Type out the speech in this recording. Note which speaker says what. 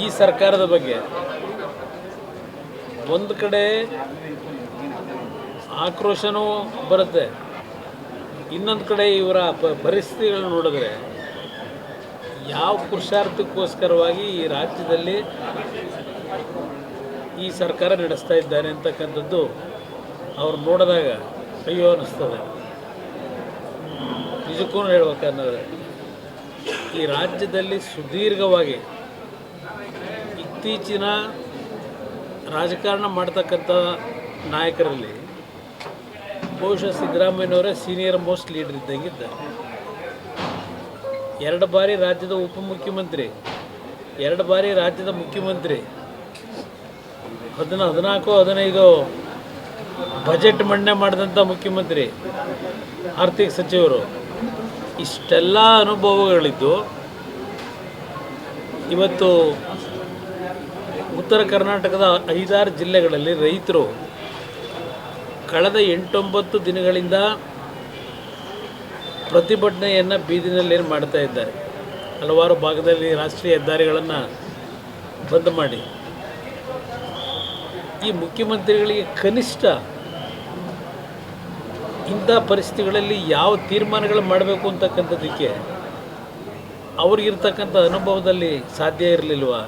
Speaker 1: ಈ ಸರ್ಕಾರದ ಬಗ್ಗೆ ಒಂದು ಕಡೆ ಆಕ್ರೋಶನೂ ಬರುತ್ತೆ. ಇನ್ನೊಂದು ಕಡೆ ಇವರ ಪರಿಸ್ಥಿತಿಗಳನ್ನ ನೋಡಿದ್ರೆ ಯಾವ ಪುರುಷಾರ್ಥಕ್ಕೋಸ್ಕರವಾಗಿ ಈ ರಾಜ್ಯದಲ್ಲಿ ಈ ಸರ್ಕಾರ ನಡೆಸ್ತಾ ಇದ್ದಾರೆ ಅಂತಕ್ಕಂಥದ್ದು ಅವ್ರು ನೋಡಿದಾಗ ಅಯ್ಯೋ ಅನ್ನಿಸ್ತದೆ. ನಿಜಕ್ಕೂ ಹೇಳ್ಬೇಕನ್ನೋದ್ರೆ ಈ ರಾಜ್ಯದಲ್ಲಿ ಸುದೀರ್ಘವಾಗಿ ಇತ್ತೀಚಿನ ರಾಜಕಾರಣ ಮಾಡ್ತಕ್ಕಂಥ ನಾಯಕರಲ್ಲಿ ಬಹುಶಃ ಸಿದ್ದರಾಮಯ್ಯನವರೇ ಸೀನಿಯರ್ ಮೋಸ್ಟ್ ಲೀಡರ್ ಇದ್ದಂಗಿದ್ದಾರೆ. ಎರಡು ಬಾರಿ ರಾಜ್ಯದ ಉಪಮುಖ್ಯಮಂತ್ರಿ, ಎರಡು ಬಾರಿ ರಾಜ್ಯದ ಮುಖ್ಯಮಂತ್ರಿ, ಹದಿನ ಹದಿನಾಲ್ಕು, ಹದಿನೈದು ಬಜೆಟ್ ಮಂಡನೆ ಮಾಡಿದಂಥ ಮುಖ್ಯಮಂತ್ರಿ, ಆರ್ಥಿಕ ಸಚಿವರು, ಇಷ್ಟೆಲ್ಲ ಅನುಭವಗಳಿದ್ದು ಇವತ್ತು ಉತ್ತರ ಕರ್ನಾಟಕದ ಐದಾರು ಜಿಲ್ಲೆಗಳಲ್ಲಿ ರೈತರು ಕಳೆದ ಎಂಟೊಂಬತ್ತು ದಿನಗಳಿಂದ ಪ್ರತಿಭಟನೆಯನ್ನು ಬೀದಿನಲ್ಲಿ ಏನು ಮಾಡ್ತಾ ಇದ್ದಾರೆ? ಹಲವಾರು ಭಾಗದಲ್ಲಿ ರಾಷ್ಟ್ರೀಯ ಹೆದ್ದಾರಿಗಳನ್ನು ಬಂದ್ ಮಾಡಿ. ಈ ಮುಖ್ಯಮಂತ್ರಿಗಳಿಗೆ ಕನಿಷ್ಠ ಇಂಥ ಪರಿಸ್ಥಿತಿಗಳಲ್ಲಿ ಯಾವ ತೀರ್ಮಾನಗಳು ಮಾಡಬೇಕು ಅಂತಕ್ಕಂಥದ್ದಕ್ಕೆ ಅವ್ರಿಗಿರ್ತಕ್ಕಂಥ ಅನುಭವದಲ್ಲಿ ಸಾಧ್ಯ ಇರಲಿಲ್ವಾ?